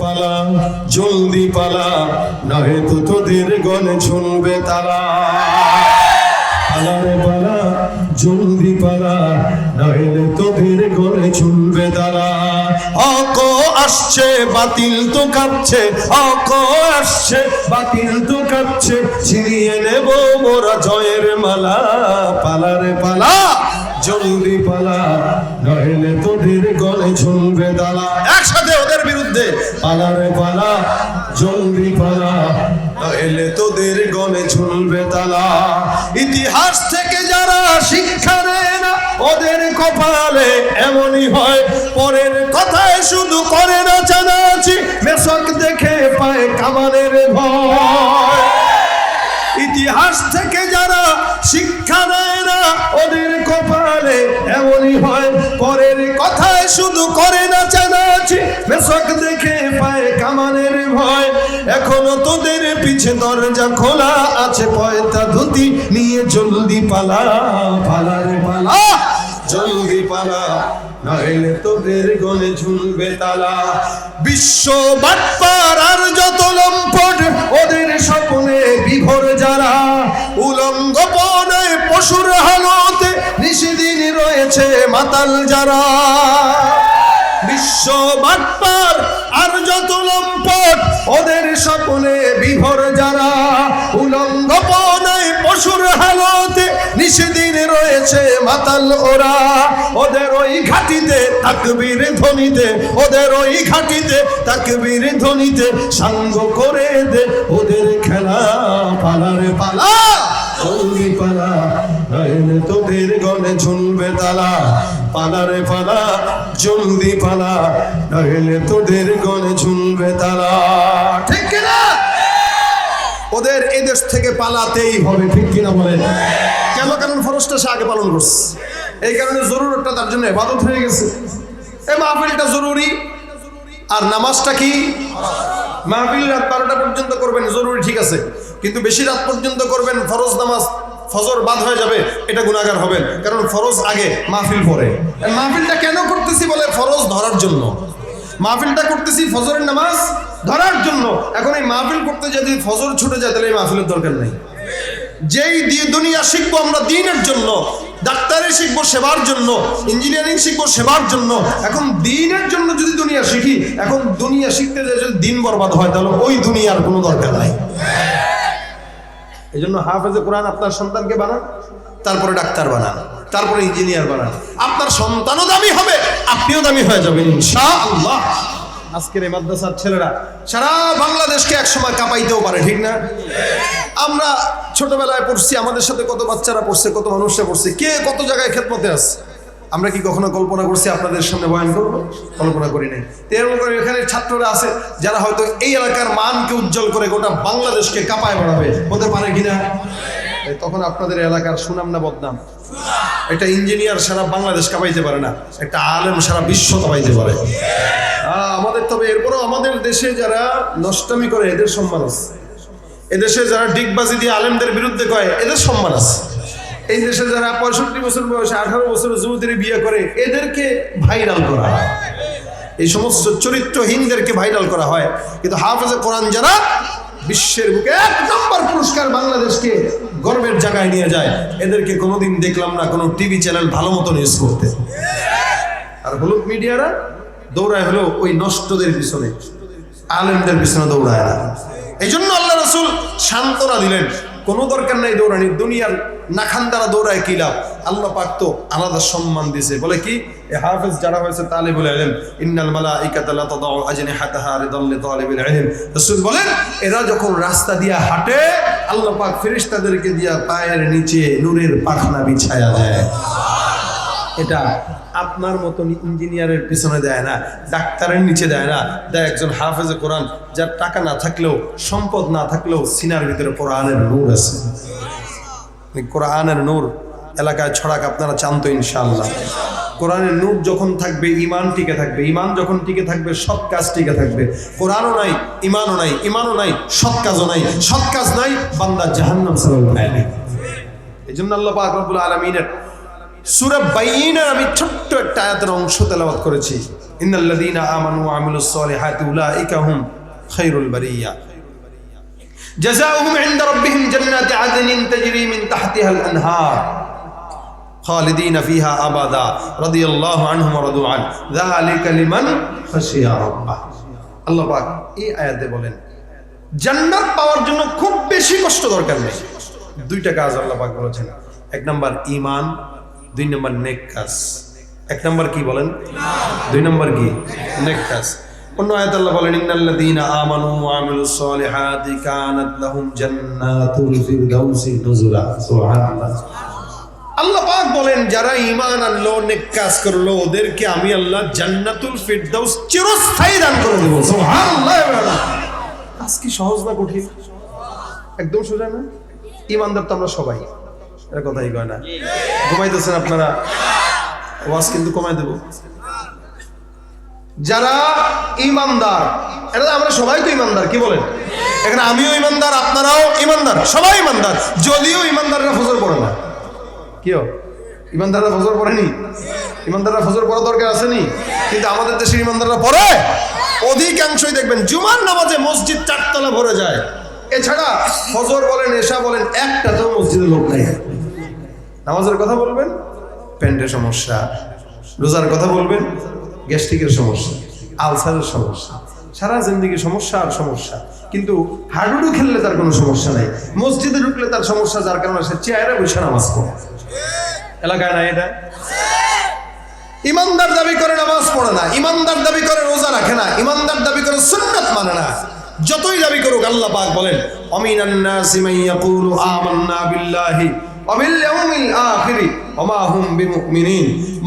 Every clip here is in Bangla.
পালা, জলদি পালা, নহে তো তোদের গলে শুনবে পালারে পালা, জলদি পালা তোদের গলে তালা অক আসছে, বাতিল তো কাঁপছে, অক আসছে, বাতিল তো কাঁপছে, ছিনিয়ে নেব মোরা জয়ের মালা। পালারে পালা জলদি পালা। নইলে তোদের গলে শুনবে তালা একসাথে ওদের বিরুদ্ধে। পালারে পালা জলদি পালা। নইলে তোদের গলে শুনবে তালা ইতিহাস থেকে যারা শিক্ষা নেয় না ওদের কপালে এমনই হয়। পরের কথায় শুধু করে না জানাচ্ছি মেশক দেখে পায় কামানের ভয়। ইতিহাস থেকে যারা শিক্ষা নেয় না ওদের শুধু করে না মেশক দেখে পায় কামানের ভয়। এখনও তোদের পিছে দরজা খোলা আছে, পয়তা ধুতি নিয়ে জলদি পালা, পালারে পালা। জলদি পালা তোদের ঝুলবে তালা। বিশ্ব বাটপার আর যত লম্পট, ওদের স্বপ্নে বিভোর যারা উলঙ্গ পশুর হালতে নিষেদিন রয়েছে মাতাল যারা। বিশ্ব আর যত লম্পট, ওদের স্বপ্নে বিভোর যারা। উলঙ্গ বনে পশুর হালতে নিষেদিন রয়েছে মাতাল ওরা। ওদের ওই ঘাটিতে, তাকবীর ধ্বনিতে, ওদের ওই ঘাটিতে, তাকবীর ধ্বনিতে সাঙ্গ করে দে ওদের খেলা, পালারে পালা পালা। নইলে তোদের গলে ঝুলবে তালা পালারে পালা, জলদি পালা। নইলে তোদের গলে ঝুলবে তালা। ঠিক কিনা? ওদের এই দেশ থেকে পালাতেই হবে, ঠিক কিনা বলেন? কেন? কারণ ফরজটা সে আগে পালন করছে। এই কারণে জরুরতটা তার জন্য এবাদত হয়ে গেছে। এই মাহফিলটা জরুরি। আর নামাজটা কি? মাহফিল রাত বারোটা পর্যন্ত করবেন, জরুরি ঠিক আছে। কিন্তু বেশি রাত পর্যন্ত করবেন ফরজ নামাজ। ফজর বাদ হয়ে যাবে, এটা গুণাগার হবেন। কারণ ফরজ আগে, মাহফিল পরে। মাহফিলটা কেন করতেছি বলে ফরজ ধরার জন্য? মাহফিলটা করতেছি ফজরের নামাজ ধরার জন্য। এখন এই মাহফিল করতে যদি ফজর ছুটে যায়, তাহলে এই মাহফিলের দরকার নেই। যেই দুনিয়া শিখব আমরা দিনের জন্য, ডাক্তারি শিখব সেবার জন্য, ইঞ্জিনিয়ারিং শিখব সেবার জন্য। এখন দিনের জন্য যদি দুনিয়া শিখি, এখন দুনিয়া শিখতে যায় যদি দিন বরবাদ হয়, তাহলে ওই দুনিয়ার কোনো দরকার নাই। এই জন্য হাফেজে কোরআন আপনার সন্তানকে বানান, তারপরে ডাক্তার বানান, তারপরে ইঞ্জিনিয়ার বানান। আপনার সন্তানও দামি হবে, আপনিও দামি হয়ে যাবেন ইনশা আজকের এই মাদ্রাসার ছেলেরা সারা বাংলাদেশকে একসময় কাঁপাইতেও পারে, ঠিক না? আমরা ছোটবেলায় পড়ছি, আমাদের সাথে কত বাচ্চারা পড়ছে, কত মানুষরা পড়ছে, কে কত জায়গায় খেদমতে আছে? আমরা কি কখনো কল্পনা করছি আপনাদের সামনে বয়ান করব কল্পনা করি নাই। এরকম করে এখানে ছাত্ররা আছে, যারা হয়তো এই এলাকার মানকে উজ্জ্বল করে গোটা বাংলাদেশকে কাঁপায় বাড়াবে। হতে পারে কিনা? তখন আপনাদের এলাকার সুনাম না বদনাম? একটা ইঞ্জিনিয়ার সারা বাংলাদেশ কাঁপাইতে পারে না, একটা আলেম সারা বিশ্ব কাঁপাইতে পারে। আমাদের তবে এরপরও আমাদের দেশে যারা নষ্টামি করে, এদের সম্মান আছে। এদেশে যারা ডিগবাজি দিয়ে আলেমদের বিরুদ্ধে কয়, এদের সম্মান আছে। এই দেশে যারা পঁয়ষট্টি বছর বয়সে, আঠারো বছর যুবতীর বিয়ে করে, এদেরকে ভাইরাল করা হয়। এই সমস্ত চরিত্রহীনদেরকে ভাইরাল করা হয়। কিন্তু হাফেজে কোরআন যারা, বিশ্বের বুকে এক নম্বর পুরস্কার বাংলাদেশকে গর্বের জায়গায় নিয়ে যায়। এদেরকে কোনোদিন দেখলাম না, কোনো টিভি চ্যানেল ভালো মতো নিউজ করতে। আর হলুদ মিডিয়ারা দৌড়ায় হলো ওই নষ্টদের পিছনে, আলেমদের পিছনে দৌড়ায় না। এই জন্য আল্লাহ রসুল সান্ত্বনা দিলেন। কোনো দরকার নাই দৌড়ানি, দুনিয়ার নাখান দ্বারা দৌড়ায় কি লাভ? আল্লাহ পাক তো আলাদা সম্মান দিছে বলে কি? এ হাফেজ যারা হয়েছে তালে বলে এলেন ইন্নাল মালা ইকাতাল্লাহ তাদাউ আজনে হাতাহা রিদাল্লি তালিবিল ইলম। রাসূল বলেন, এরা যখন রাস্তা দিয়া হাঁটে, আল্লাহ পাক ফেরেশতাদেরকে দিয়া পায়ের নিচে নূরের পাখনা বিছায়া দেয়। এটা আপনার মতন ইঞ্জিনিয়ারের পিছনে দেয় না ডাক্তারের নিচে দেয় না। দেয় একজন হাফেজে কোরআন যার টাকা না থাকলেও সম্পদ না থাকলেও সিনার ভিতরে কোরআনের নূর আছে। কোরআনের নূর এলাকায় ছড়াক আপনারা চান তো ইনশাআল্লাহ। কোরআনের নূর যখন থাকবে ইমান টিকে থাকবে। ইমান যখন টিকে থাকবে সৎ কাজ টিকে থাকবে। কোরআনও নাই ইমানও নাই ইমানও নাই সৎ কাজও নাই। সৎ কাজ নাই বান্দা জাহান্নাম সালাম। এই জন্য আল্লাহ পাক রব্বুল আলমিনের সূরা বাইয়িনার আমি ছোট্ট একটা আয়াতের অংশ তেলাওয়াত করেছি ইন্নাল্লাযীনা আমানু ওয়া আমিলুস সালিহাতি উলাইকা হুম খায়রুল বারিয়া জাযাউহুম ইনদা রাব্বিহিম জান্নাতি আদনিন তাজরি মিন তাহতিহা আল আনহার خالدين فيها أبدا رضي الله عنهم ورضوا عنه ذلك لمن خشي ربه আল্লাহ পাক এই আয়াতে বলেন জান্নাত পাওয়ার জন্য খুব বেশি কষ্ট দরকার নেই দুইটা কাজ আল্লাহ পাক বলেছেন এক নাম্বার ঈমান দুই নম্বর নেক কাজ। এক নম্বর কি বলেন? দুই নম্বর কি? নেক কাজ। অন্য আয়াত আল্লাহ বলেন, ইন্নাল্লাযীনা আমানু ওয়া আমিলুস সালিহাতি কানাত লাহুম জান্নাতুল ফিরদাউসি নুজুলা। সুবহানাল্লাহ। আল্লাহ পাক বলেন, যারা ঈমান আনলো, নেক কাজ করল, ওদেরকে আমি আল্লাহ জান্নাতুল ফিরদাউস চিরস্থায়ী দান করে দেব। সুবহানাল্লাহ কাজ কি সহজ না কঠিন? একদম সোজা না? ইমানদার তো আমরা সবাই। এর কথাই কয় না। ঘুমাইতেছেন আপনারা? ওয়াজ কিন্তু কমাই দেব। যারা ইমানদার এটা আমরা সবাই তো ইমানদার, কি বলেন? এখানে আমিও ইমানদার, আপনারাও ইমানদার, সবাই ইমানদার, যদিও ইমানদাররা ফজর পড়ে না। কেউ ইমানদাররা ফজর পড়েনি? ইমানদাররা ফজর পড়া দরকার আসেনি? কিন্তু আমাদের দেশের ইমানদাররা পড়ে? অধিকাংশই দেখবেন জুমার নামাজে মসজিদ চারতলা ভরে যায়। এছাড়া ফজর বলেন, এশা বলেন, একটা তো মসজিদে লোক নাই। নামাজের কথা বলবেন, প্যান্টের সমস্যা, রোজার কথা বলবেন, গ্যাস্ট্রিকের সমস্যা, আলসারের সমস্যা, সারা জিন্দিগি সমস্যা আর সমস্যা। কিন্তু হাডুডু খেললে তার কোনো সমস্যা নাই। মসজিদে ঢুকলে তার সমস্যা যার কারণে সে চেয়ারে বসে নামাজ পড়ে। এলাকায় না এটা? ইমানদার দাবি করে নামাজ পড়ে না, ইমানদার দাবি করে রোজা রাখে না, ইমানদার দাবি করে সুন্নাত মানে না। যতই দাবি করুক আল্লাহ পাক বলেন অমিনান নাসি মান ইয়াকুলু আমান্না বিল্লাহি।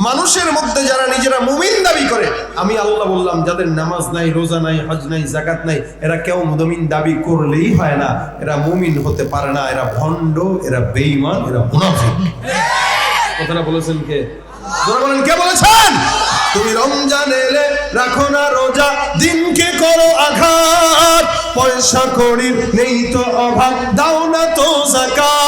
মানুষের মধ্যে যারা নিজেরা মুমিন দাবি করে, আমি আল্লাহ বললাম, যাদের নামাজ নাই, রোজা নাই, হজ নাই, যাকাত নাই, এরা কেউ মুমিন দাবি করলেই হয় না। এরা মুমিন হতে পারে না, এরা ভণ্ড, এরা বেঈমান, এরা মুনাফিক। কথাটা বলেছেন কে? বলেন, কে বলেছেন? তুমি রমজান এলে রাখো না রোজা, দিনকে করো আঘাত। পয়সা করি নেই তো অভাব, দাও না তো জাকাত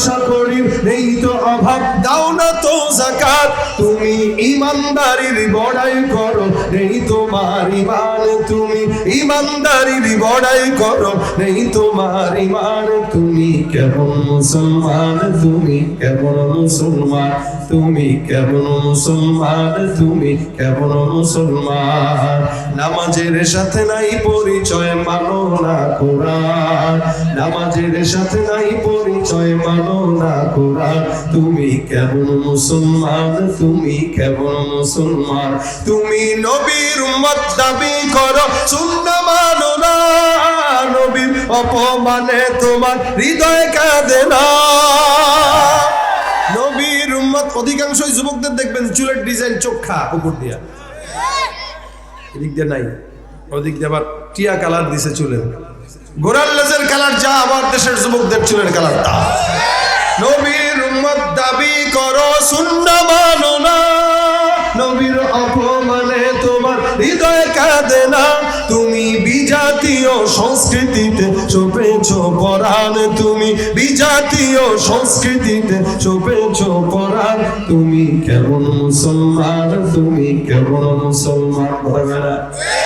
পয়সা করি, নেই তো অভাব। দাও না তো জাকাত। তুমি ইমানদারির বড়াই করো, নেই তোমার ইমান। তুমি ইমানদারির বড়াই করো, নেই তোমার ইমান। তুমি কেমন মুসলমান তুমি? কেমন মুসলমান তুমি? কেমন মুসলমান তুমি? কেমন মুসলমান? নামাজের সাথে নাই পরিচয় মানো না কোরআন। নামাজের সাথে নাই পরিচয় মানো না কোরআন। তুমি কেমন মুসলমান তুমি? কেমন মুসলমান তুমি? নবীর উম্মত দাবি করো শূন্য মানো না। নবীর অপমানে তোমার হৃদয় কাঁদে না। নবীর উম্মত, অধিকাংশই যুবকদের দেখবেন চুলের ডিজাইন চোখা উপর দিয়া। এদিক দিয়ে নাই, ওদিক দিয়ে আবার টিয়া কালার দিছে চুলের। গোড়ার লেজের কালার যা, আবার দেশের যুবকদের চুলের কালারটা নবীর উম্মত দাবি করো শূন্য মানো না। অপমানে তোমার হৃদয় কাঁদে না? তুমি বিজাতীয় সংস্কৃতিতে চোপেছ পরাণ। তুমি বিজাতীয় সংস্কৃতিতে চোপেছ পরাণ। তুমি কেমন মুসলমান? তুমি কেমন মুসলমান?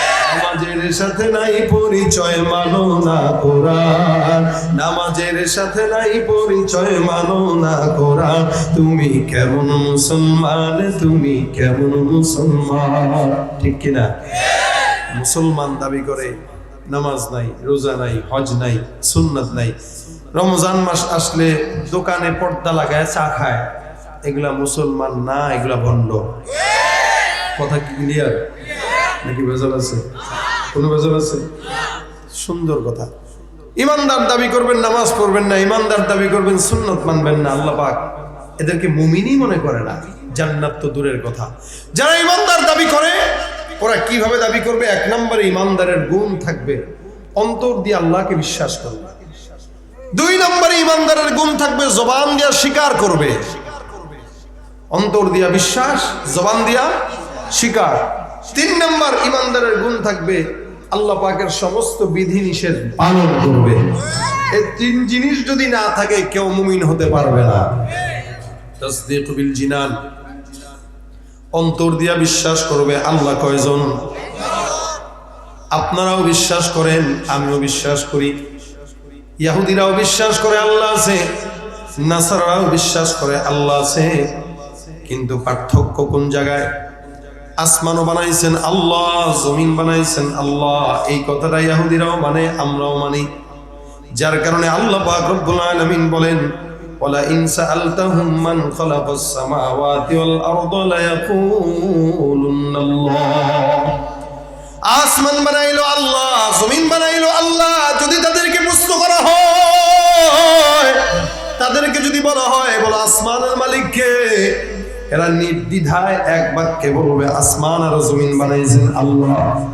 সাথে নাই পরিচয় মানো না কোরআন। নামাজের সাথে নাই পরিচয় মানো না কোরআন। তুমি কেমন মুসলমান, তুমি কেমন মুসলমান। ঠিক কিনা? মুসলমান দাবি করে নামাজ নাই, রোজা নাই, হজ নাই, সুন্নাত নাই। রমজান মাস আসলে দোকানে পর্দা লাগায়, চা খায়। এগুলা মুসলমান না, এগুলা ভণ্ড। কথা কি ক্লিয়ার নাকি ভেজাল আছে? সুন্দর কথা। ইমানদার দাবি করবেন, নামাজ পড়বেন না, ইমানদার দাবি করবেন, সুন্নত মানবেন না, আল্লাহ পাক এদেরকে মুমিনই মনে করে না। জান্নাত তো দূরের কথা। যারা ইমানদার দাবি করে, ওরা কীভাবে দাবি করবে? এক নম্বরে ইমানদারের গুণ থাকবে। অন্তর দিয়ে আল্লাহকে বিশ্বাস করবে। দুই নম্বরে ইমানদারের গুণ থাকবে, জবান দিয়া স্বীকার করবে। অন্তর দিয়া বিশ্বাস, জবান দিয়া স্বীকার। তিন নম্বর ইমানদারের গুণ থাকবে আল্লাহ পাকের সমস্ত বিধি নিষেধ পালন করবে। এই তিন জিনিস যদি না থাকে, কেউ মুমিন হতে পারবে না। তাসদীক বিল জিনান। অন্তর দিয়া বিশ্বাস করবে আল্লাহ কয়জন? আপনারাও বিশ্বাস করেন, আমিও বিশ্বাস করি। ইয়াহুদিরাও বিশ্বাস করে আল্লাহ আছে নাসারাও বিশ্বাস করে আল্লাহ আছে। কিন্তু পার্থক্য কোন জায়গায়? আসমানও বানাইছেন, আল্লাহ, জমিন বানাইছেন, আল্লাহ। এই কথাটা ইয়াহুদিরাও মানে আমরাও মানি। যার কারণে আল্লাহ পাক রব্বুল আলামিন বলেন ওয়ালা ইন সাআলতাহুম খালাকাস সামাওয়াতি ওয়াল আরদা লা আসমান বানাইলো আল্লাহ, জমিন বানাইলো আল্লাহ। যদি তাদেরকে হয়, তাদেরকে যদি বলা হয়, বলো, আসমানের মালিককে এরা নির্দ্বিধায় এক বাক্যে বলবে, আসমান আর জমিন বানাইছেন আল্লাহ।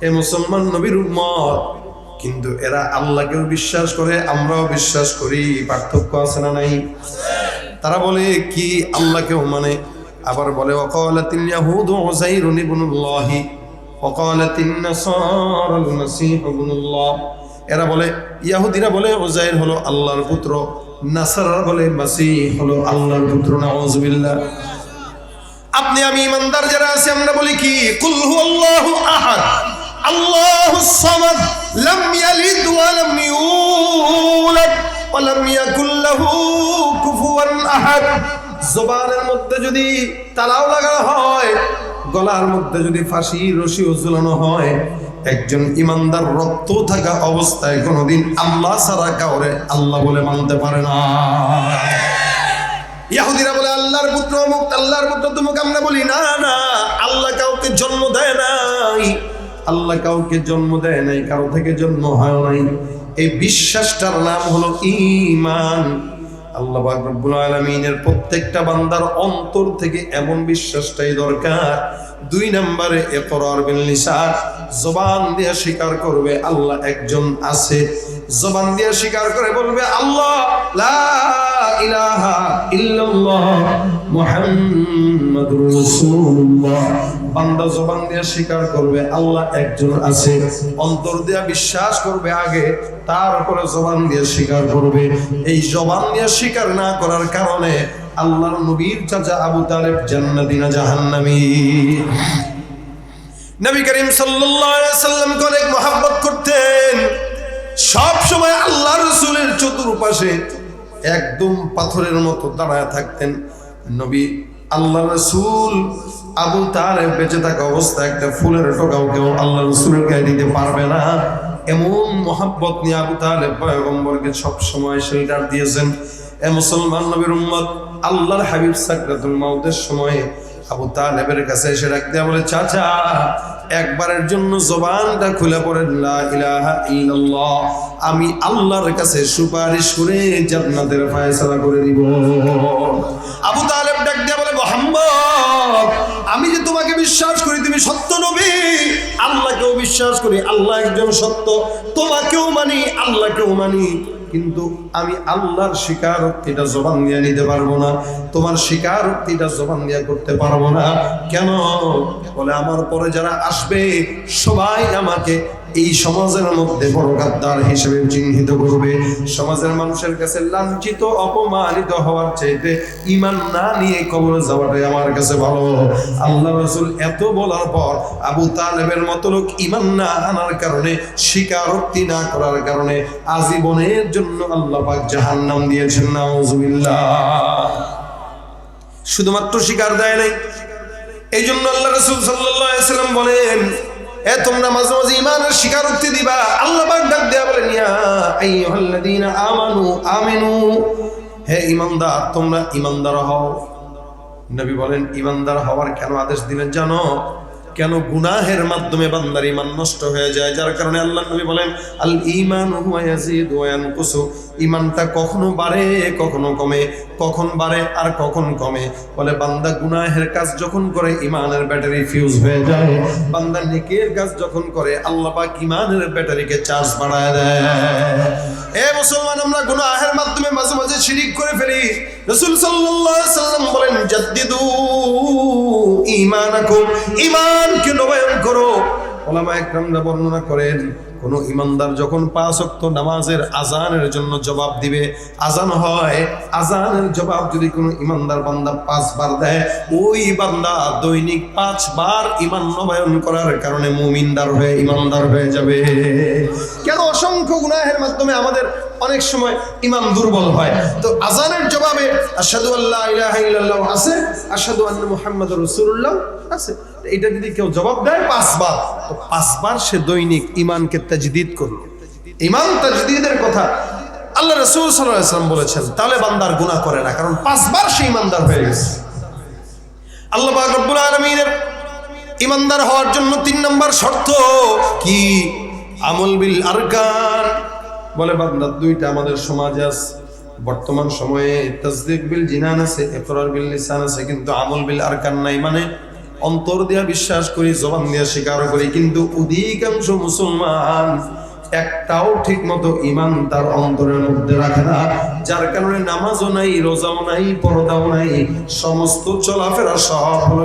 এ মুসলমান নবীর উম্মত। কিন্তু এরা আল্লাহকেও বিশ্বাস করে, আমরাও বিশ্বাস করি। পার্থক্য আছে না নাই? তারা বলে, কি আল্লাহকেও মানে? আবার বলে এরা বলে, ইয়াহুদিরা বলে, উযাইর হলো আল্লাহর পুত্র। নাসারা বলে মাসীহ হলো আল্লাহর পুত্র, নাউজুবিল্লাহ। আপনি আমি ইমানদার যারা আছে, আমরা বলি কি? কুল হুয়াল্লাহু আহাদ আল্লাহুস সামাদ, লাম ইয়ালিদ ওয়া লাম ইউলাদ, ওয়া লাম ইয়াকুল লাহু কুফুয়ান আহাদ। জবানের মধ্যে যদি তালাও লাগানো হয় গলার মধ্যে যদি ফাঁসি, রশি ঝুলানো হয়, একজন ইমানদার রক্ত থাকা অবস্থায় কোনোদিন আল্লাহ ছাড়া কাউরে আল্লাহ বলে মানতে পারে না। ইয়াহুদিরা বলে, আল্লাহর পুত্র অমুক, আল্লাহর পুত্র তুমুক আমরা বলি, না না, আল্লাহ কাউকে জন্ম দেয় নাই, আল্লাহ কাউকে জন্ম দেয় নাই, কারও থেকে জন্ম হয় নাই। এই বিশ্বাসটার নাম হলো ঈমান। আল্লাহ রব্বুল আলামিনের প্রত্যেকটা বান্দার অন্তর থেকে এমন বিশ্বাসটাই দরকার। দুই নম্বরে ইকরার বিল লিসান, জবান দিয়ে স্বীকার করবে, আল্লাহ একজন আছে। জবান দিয়ে স্বীকার করে বলবে, আল্লাহ, লা ইলাহা ইল্লাল্লাহ, মুহাম্মাদুর রাসূলুল্লাহ। বান্দা জবান দিয়ে স্বীকার করবে, আল্লাহ একজন আছে। অন্তর দিয়ে বিশ্বাস করবে আগে, তারপরে জবান দিয়ে স্বীকার করবে। এই জবান দিয়ে স্বীকার না করার কারণে আল্লাহর নবীর চাচা আবু তালেব জান্নাতি না জাহান্নামী। নবী করিম সাল্লাল্লাহু আলাইহি সাল্লামকে অনেক মহব্বত করতেন। সব সময় আল্লাহ রসুলের চতুর্পাশে একদম পাথরের মতো দাঁড়ায় থাকতেন। নবী আল্লাহ রসুল আবু তার বেঁচে থাকা অবস্থা একটা ফুলের টোকাও কেউ আল্লাহ রসুলের গায়ে দিতে পারবে না। এমন মোহাব্বত নিয়ে আবু তাহলে পয়গম্বরকে সব সময় শেল্টার দিয়েছেন। এ মুসলমান নবীর উম্মত, আল্লাহর হাবিব সাকরাতুল মাউদের সময়ে আবু তালেবের কাছে এসে ডাক দেয়া বলে, চাচা, একবারের জন্য জবানটা খুলে ইলাহা ইল্লাল্লাহ। আমি আল্লাহর কাছে সুপারিশ করে জান্নাতের ফয়সালা করে দিব। আবু তালেব তুমি সত্য নবী। আল্লাহকেও বিশ্বাস করি, আল্লাহ একজন সত্য। তোমাকেও মানি, আল্লাহকেও মানি। কিন্তু আমি আল্লাহর স্বীকারোক্তিটা জবান দিয়ে নিতে পারব না। তোমার স্বীকারোক্তিটা জবান দিয়ে করতে পারব না। কেন? বলে, আমার পরে যারা আসবে, সবাই আমাকে এই সমাজের মধ্যে বড় গাদ্দার হিসেবে চিহ্নিত করবে। সমাজের মানুষের কাছে লাঞ্ছিত, অপমানিত হওয়ার চাইতে ইমান না নিয়ে কবর যাওয়াটাই আমার কাছে ভালো। আল্লাহ রসুল এত বলার পর আবু তালেবের মতো লোক ইমান না আনার কারণে, স্বীকারোক্তি না করার কারণে আজীবনের জন্য আল্লাহ পাক জাহান্নাম দিয়েছেন, নাউজুবিল্লাহ। শুধুমাত্র স্বীকার দেয় নাই। এই জন্য আল্লাহ রসুল সাল্লাম বলেন এ, তোমরা মাঝে মাঝে ইমানের স্বীকারোক্তি দিবা। আল্লাহ পাক ডাক দেয়া বলেন, ইয়া আইয়ুহাল্লাযীনা আমানু, আমিনু। হে ইমানদার তোমরা ইমানদার হও। নবী বলেন ইমানদার হওয়ার কেন আদেশ দিলেন জানো? কেন গুনাহের মাধ্যমে বান্দার ইমান নষ্ট হয়ে যায়? যার কারণে আল্লাহ নবী বলেন, আল ইমান ইয়াজিদু ইমানটা কখনো বাড়ে, কখনো কমে, কখন বাড়ে আর কখন কমে। বলে, বান্দা গুনাহের কাজ যখন করে ইমানের ব্যাটারি ফিউজ হয়ে যায়। বান্দা নেকের কাজ যখন করে, আল্লাহ পাক ইমানের ব্যাটারিকে চার্জ বাড়ায় দেয়। এ মুসলমান, আমরা গুনাহের মাধ্যমে মাঝে মাঝে শিরিক করে ফেলি। রাসূল সাল্লাম বলেন, জাদ্দিদু ঈমানাকুম, ঈমানকে নবায়ন করো। ওলামা একরামরা বর্ণনা করেন, কোন ইমানদার যখন পাঁচ নামাজের আজানের জন্য জবাব দিবে আজান হয় আজানের জবাব যদি কোনো ইমানদার বান্দা পাঁচবার দেয়, ওই বান্দা দৈনিক পাঁচবার ইমান নবায়ন করার কারণে মুমিনদার হয়ে ইমানদার হয়ে যাবে। কেন অসংখ্য গুনাহের মাধ্যমে আমাদের অনেক সময় ইমান দুর্বল হয়। তো আজানের জবাবে আসাদু আল্লাহ ইলাহা আছে আসাদু আল্লাহ মুহাম্মাদুর রসুল্লাহ আছে। এটা যদি কেউ জবাব দেয়, পাঁচবার। তো পাঁচবার সে দৈনিক ইমানকে তাজদিদ করল। ইমান তাজদিদের কথা আল্লাহ রসুল সাল্লাম বলেছেন, তাহলে বান্দার গুনাহ করে না, কারণ পাঁচবার সে ইমানদার হয়ে গেছে। আল্লাহ রব্বুল আলমিনের ইমানদার হওয়ার জন্য তিন নম্বর শর্ত কি? আমল বিল আরকান। বলে বান্দা দুইটা আমাদের সমাজে আছে বর্তমান সময়ে তাসদিক বিল জিনান আছে ইকরার বিল লিসান আছে, কিন্তু আমল বিল আরকান নাই। মানে অন্তর দিয়া বিশ্বাস করি, জবান দিয়া স্বীকার করি, কিন্তু অধিকাংশ মুসলমান একটাও ঠিক মতো ইমান তার অন্তরের মধ্যে রাখে না, যার কারণে নামাজও নাই, রোজাও নাই, পর্দাও নাই, সমস্ত চলাফেরা সব হলো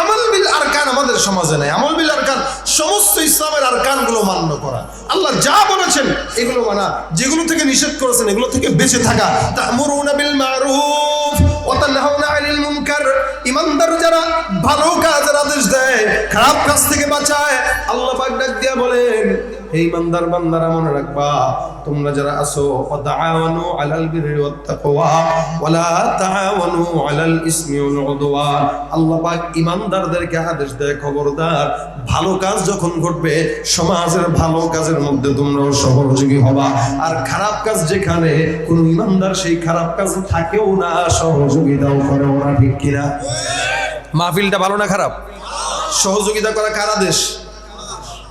আমল বিল আরকান আমাদের সমাজে নাই, আমল বিল আরকান সমস্ত ইসলামের আরগুলো মান্য করা। আল্লাহ যা বলেছেন, এগুলো মানা। যেগুলো থেকে নিষেধ করেছেন, এগুলো থেকে বেঁচে থাকা। ভালো কাজের আদেশ দেয়, খারাপ কাজ থেকে বাঁচায়, আল্লাহ ডাক দিয়া বলেন হে ইমানদার বান্দারা মনে রাখবা, তোমরা যারা আছো তাআওয়ানু আলাল বিররি ওয়াত তাকওয়া ওয়ালা তাআওয়ানু আলাল ইসমি ওয়াল উদওয়ান। আল্লাহ পাক ইমানদারদেরকে আদেশ দেয়, খবরদার, ভালো কাজ যখন ঘটবে, সমাজের ভালো কাজের মধ্যে তোমরাও সহযোগী হবা। আর খারাপ কাজ যেখানে, কোন ইমানদার সেই খারাপ কাজ থাকেও না, সহযোগিতাও করেও না, ঠিক কিনা? মাহফিলটা ভালো না খারাপ? সহযোগিতা করা কার আদেশ?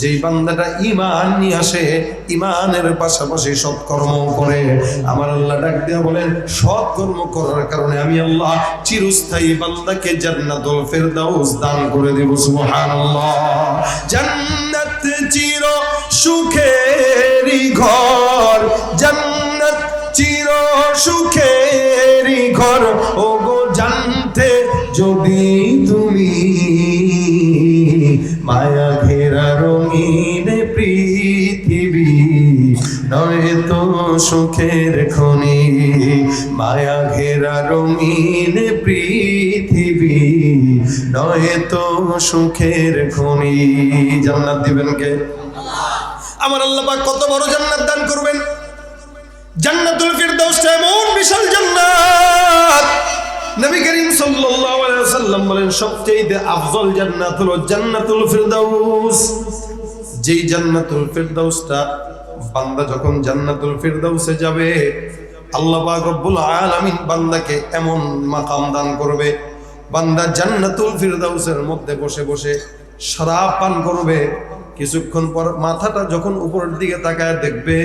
যেই বান্দাটা ইমান নিয়ে আসে ইমানের পাশাপাশি সৎকর্ম করে, আমার আল্লাহ ডাক দিয়া বলেন, সৎকর্ম করার কারণে আমি আল্লাহ চিরস্থায়ী বান্দাকে জান্নাতুল ফেরদাউস দান করে দেব, সুবহানাল্লাহ। জান্নাত চির সুখেরই ঘর, জান্নাত চির সুখেরই ঘর ও গো জানতে যদি তুমি মায়া সুখের খনি, মায়া ঘেরা রঙিন পৃথিবী। নয় তো সুখের খনি। জান্নাত দিবেন কে? আমার আল্লাহ পাক কত বড় জান্নাত দান করবেন। জান্নাতুল ফিরদাউসটা এমন বিশাল জান্নাত। নবী করিম সাল্লাল্লাহু আলাইহি ওয়াসাল্লাম বলেন, সবচেয়ে আফজল জান্নাত হলো জান্নাতুল ফিরদাউস। যেই জান্নাতুল ফিরদাউসটা বান্দা যখন জান্নাতুল ফিরদাউসে যাবে, আল্লাহ রব্বুল আলামিন বান্দাকে এমন মাকাম দান করবে, বান্দা জান্নাতুল ফিরদাউসের মধ্যে বসে বসে শরাব পান করবে। কিছুক্ষণ পর মাথাটা যখন উপরের দিকে তাকায় দেখবে,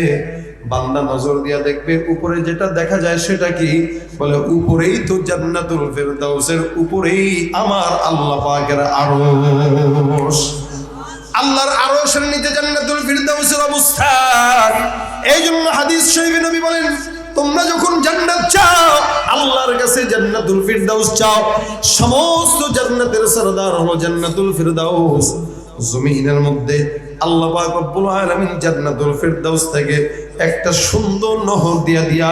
বান্দা নজর দিয়া দেখবে, উপরে যেটা দেখা যায় সেটা কি? বলে, উপরেই তো জান্নাতুল ফেরদাউসের, উপরেই আমার আল্লাহ পাকের আরশ। আল্লাহর আরও নিতে জান্নাতুল ফিরদাউসের অবস্থান এই জন্য হাদিস শরীফে নবী বলেন, তোমরা যখন জান্নাত চাও, আল্লাহর কাছে জান্নাতুল ফিরদাউস চাও। সমস্ত জান্নাতের সরদার হলো জান্নাতুল ফিরদাউস। জমিনের মধ্যে আল্লাহ রব্বুল আলামিন জান্নাতুল ফিরদাউস থেকে একটা সুন্দর নহর দিয়া দিয়া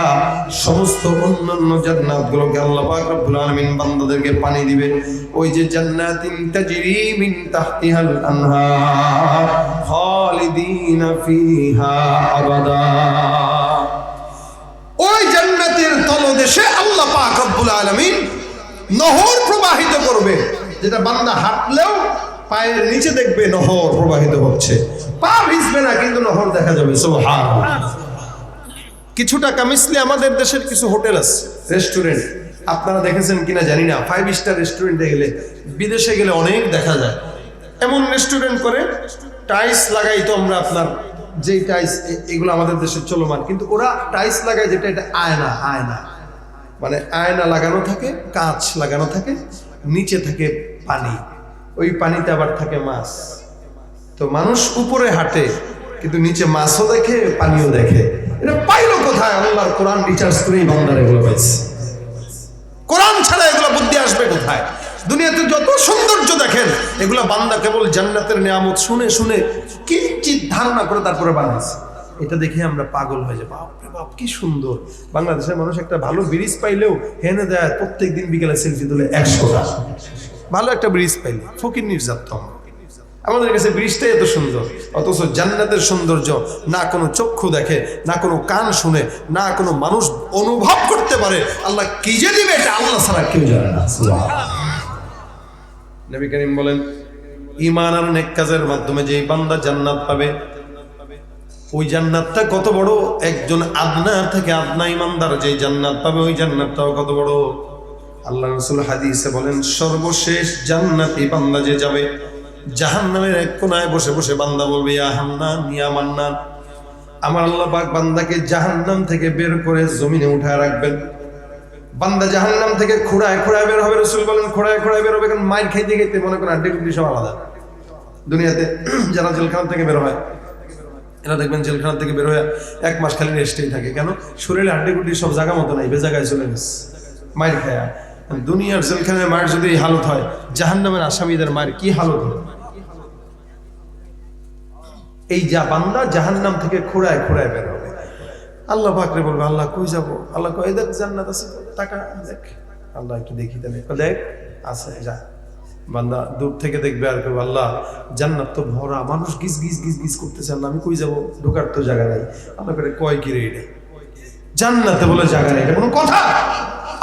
সমস্ত অন্যান্য জান্নাতগুলোকে আল্লাহ পাক রব্বুল আলামিন বান্দাদেরকে পানি দিবে। ওই যে জান্নাতিন তাজরি মিন তাহতিহাল আনহার খালিদিনা ফিহা আবাদা। ওই জান্নাতের তলদেশে আল্লাহ পাক রব্বুল আলামিন নহর প্রবাহিত করবে। যেটা বান্দা হাঁটলেও পায়ের নিচে দেখবে নহর প্রবাহিত হচ্ছে। পা ভিজবে না, কিন্তু নহর দেখা যাবে। সুবহানাল্লাহ। কিছু টাকা আমাদের দেশের কিছু হোটেল আছে, রেস্টুরেন্ট। আপনারা দেখেছেন কিনা জানি না ফাইভ স্টার রেস্টুরেন্টে গেলে, বিদেশে গেলে অনেক দেখা যায়। এমন রেস্টুরেন্ট করে টাইলস লাগাই তো আমরা আপনার, যেই টাইস এগুলো আমাদের দেশে চলমান। কিন্তু ওরা টাইস লাগায় যেটা, এটা আয়না আয়না। মানে আয়না লাগানো থাকে, কাঁচ লাগানো থাকে, নিচে থাকে পানি। ওই পানিতে আবার থাকে মাছ। তো মানুষ উপরে হাঁটে, কিন্তু নিচে মাছও দেখে, পানিও দেখে। এটা পাইলো কোথায়? আল্লাহর কোরআন রিচার্জ করেই বান্দার এগুলো পাইছে। কোরআন ছাড়া এগুলো বুদ্ধি আসবে কোথায়? দুনিয়াতে যত সৌন্দর্য দেখেন, এগুলো বান্দা কেবল জান্নাতের নিয়ামত শুনে শুনে কিঞ্চিত ধারণা করে তারপরে বানাইছে। এটা দেখে আমরা পাগল হয়ে যাব বাপরে বাপ, কি সুন্দর। বাংলাদেশের মানুষ একটা ভালো ব্রিজ পাইলেও হেনে দেয় প্রত্যেক দিন বিকেলে সেলফি তুলে একশো ভালো একটা ব্রিজ পাইলে। ফকির নির্যাতন আমাদের কাছে ব্রিজটাই এত সুন্দর। অথচ জান্নাতের সৌন্দর্য না কোনো চক্ষু দেখে, না কোনো কান শুনে, না কোনো মানুষ অনুভব করতে পারে। আল্লাহ কি যে দিবে এটা আল্লাহ ছাড়া কেউ জানে না। নবী করিম বলেন ইমান আর নেক কাজের মাধ্যমে যে বান্দা জান্নাত পাবে, ওই জান্নাতটা কত বড়? একজন আদনা থেকে আদনা ইমানদার যে জান্নাত পাবে, ওই জান্নাতটাও কত বড়? আল্লাহ রসুল হাদিসে বলেন, সর্বশেষ জান্নাতি বান্দা যে যাবে, জাহান্নামের এক কোনায় বসে বসে বান্দা বলবে, ইয়া মান্নান। আমার আল্লাহ পাক বান্দাকে জাহান্নাম থেকে বের করে জমিনে উঠায় রাখবেন। বান্দা জাহান্নাম থেকে খোড়ায় খোড়ায় বের হবে, রসুল বলেন, খোড়ায় খোড়ায় বের হবে মায়ের খাইতে খাইতে মনে করেন আড্ডি সব আলাদা। দুনিয়াতে যারা জেলখানা থেকে বের হয়, এরা দেখবেন জেলখানা থেকে বের হয়ে এক মাস খালি রেস্টেই থাকে। কেন? শরীরে গুড্ডি সব জায়গা মতো নাই, বেজাগায় চলে গেছে। মায়ের খায়া। দুনিয়ার জেলখানায় মায়ের যদি এই হালত হয়, জাহান্নামের আসামিদের মায়ের কি হালত হবে? এই যা বান্দা জাহান্নাম থেকে খোড়ায় খোড়ায় বের হবে। আল্লাহ পাকরে বলবে, আল্লাহ কই যাব? আল্লাহ কই দেখ, জান্নাত আছে টাকা, দেখ। আল্লাহ একটু দেখি তাহলে? দেখ, আছে, যা। বান্দা দূর থেকে দেখবে আর কেউ আল্লাহ, জান্নাত তো ভরা, মানুষ গিজ গিজ গিজ গিজ করতেছে। আল্লাহ, আমি কই যাব? ঢোকার তো জায়গা নাই। আল্লাহ করে, কয় কি রে এটা? জান্নাতে বলে, জায়গা নেই। এটা কোনো কথা?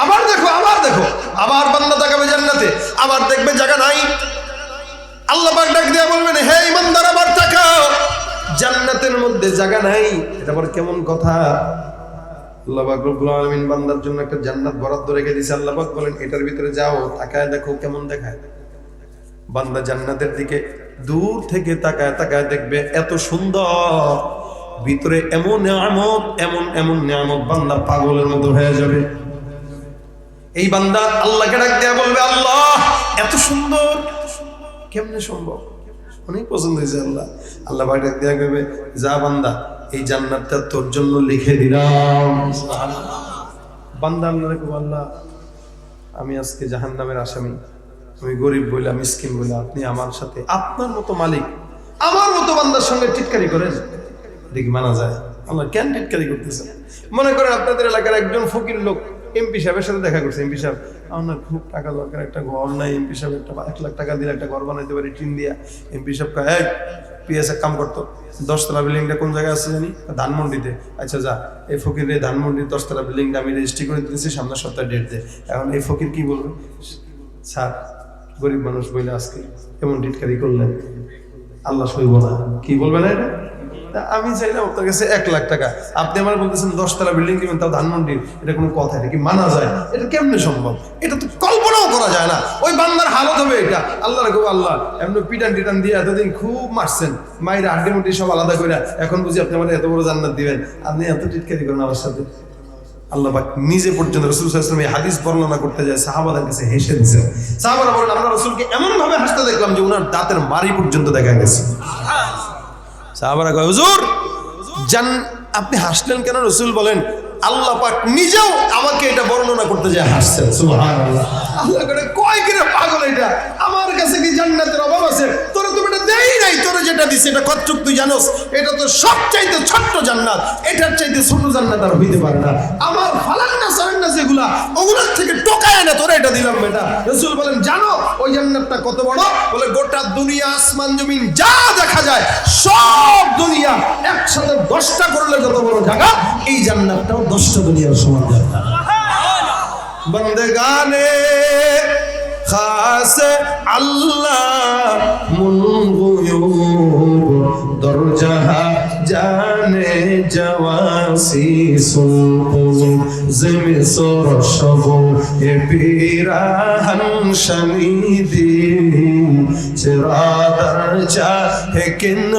আবার দেখো আবার দেখো। আবার বান্দা তাকাবে জান্নাতে, আবার দেখবে জায়গা নাই। আল্লাহ পাক ডাক দিয়া বলবেন, হে ইমানদার, আবার তাকাও জান্নাতের মধ্যে জায়গা নাই। এটা আবার কেমন কথা? আল্লাহ পাক রব্বুল আলামিন বান্দার জন্য একটা জান্নাত বরাদ্দ রেখে দিয়েছে। আল্লাহ পাক বলেন, এটার ভিতরে যাও, তাকায় দেখো, কেমন দেখায়। বান্দা জান্নাতের দিকে দূর থেকে তাকায় তাকায় দেখবে, এত সুন্দর। ভিতরে এমন নিয়ামত, এমন এমন নিয়ামত বান্দা পাগলের মতো হয়ে যাবে। এই বান্দা আল্লাহকে ডাক দেয়া বলবে, আল্লাহ, এত সুন্দর। কেমনে সম্ভব? অনেক পছন্দ হয়েছে আল্লাহ। আল্লাহ ভাই ডাক দেয়া করবে যা বান্দা, এই জান্নাতটা তোর জন্য লিখে দিলাম। বান্দা আল্লাহ রেখে আল্লাহ, আমি আজকে জাহান্নামের আসামি। আমি গরিব বইলা, মিসকিন বইলা, আপনি আমার সাথে আপনার মতো মালিক, আমার মতো বান্দার সঙ্গে টিটকারি করেন। দেখি মানা যায়। আল্লাহ কেন টিটকারি করতেছেন? মনে করেন আপনাদের এলাকার একজন ফকির লোক এমপি সাহেবের সাথে দেখা করছে। এমপি সাহেব, আমার খুব টাকা দরকার, একটা ঘর নাই। এমপি সাহেব, একটা এক লাখ টাকা দিলে একটা ঘর বানাইতে পারি টিন দিয়া। এমপি সাহেব এক পিএস, এক কাম করতো দশতলা বিল্ডিংটা কোন জায়গায় আছে জানি? ধানমন্ডিতে। আচ্ছা যা, এই ফকির এই ধানমন্ডির দশতলা বিল্ডিংটা আমি রেজিস্ট্রি করে দিয়েছি সামনের সপ্তাহে ডেট দে। এখন এই ফকির কি বলবে? স্যার, গরিব মানুষ বইলে আজকে এমন টিটকারি করলেন। আল্লাহ সইব না। কি বলবে না এটা? আমি চাইলাম আপনার কাছে এক লাখ টাকা। আপনি আমার বলতেছেন দশতলা বিল্ডিং দিবেন তাও ধানমন্ডির, এটা কোনো কথা এটা কি মানা যায়? এটা কেমনে সম্ভব? এটা তো কল্পনাও করা যায় না। ওই বান্দার হালত হবে এটা। আল্লাহ রাখব আল্লাহ, এমনি পিটান টিটান দিয়ে এতদিন খুব মারছেন। মায়ের আড্ডি মুটি সব আলাদা করে এখন বুঝি আপনি আমার এত বড় জান্নাত দিবেন। আপনি এত টিটকারি করেন আমার সাথে। আল্লাহ পাক নিজে পর্যন্ত রসুল সাল্লাম এই হাদিস বর্ণনা করতে যায় সাহাবাদের কাছে হেসে দিছে। সাহাবারা বলেন, আমরা রসুলকে এমন ভাবে হাসতে দেখলাম যে ওনার দাঁতের মারি পর্যন্ত দেখা গেছে। সাহাবারা কয়, হুজুর, জান আপনি হাসলেন কেন? রসুল বলেন, আল্লাহ পাক নিজেও আমাকে এটা বর্ণনা করতে যায় হাসছেন। আল্লাহ করে, কয় পাগল এটা? আমার কাছে কি জান্নাতের অভাব আছে? তোরা তুমি এটা দেই নাই, তোরা যেটা দিছে এটা কতটুক তুই জানোস? এটা তো সবচাইতে ছোট্ট জান্নাত, এটার চাইতে ছোট জান্নাত আর হইতে পারে না। আমার ফালান্না ওগুলোর থেকে টোকায় না তোরা এটা দিলাম বেটা। রসুল বলেন, জানো, ওই জান্নাতটা কত বড়? বলে, গোটা দুনিয়া, আসমান, জমিন, যা দেখা যায়, সব দুনিয়া একসাথে দশটা করলে যত বড় জায়গা, এই জান্নাতটাও দশটা দুনিয়ার সমান জান্নাত বন্দগানে খাস আল্লাহ মুনগুয়ুব جواسی سلقلو زم سر شبو یه پیراهن شنیدیم چرا در چاه کن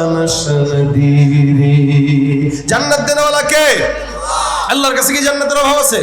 آنشن دیری جنت دینے والا کے আল্লাহর কাছে কি জান্নাতের অভাব আছে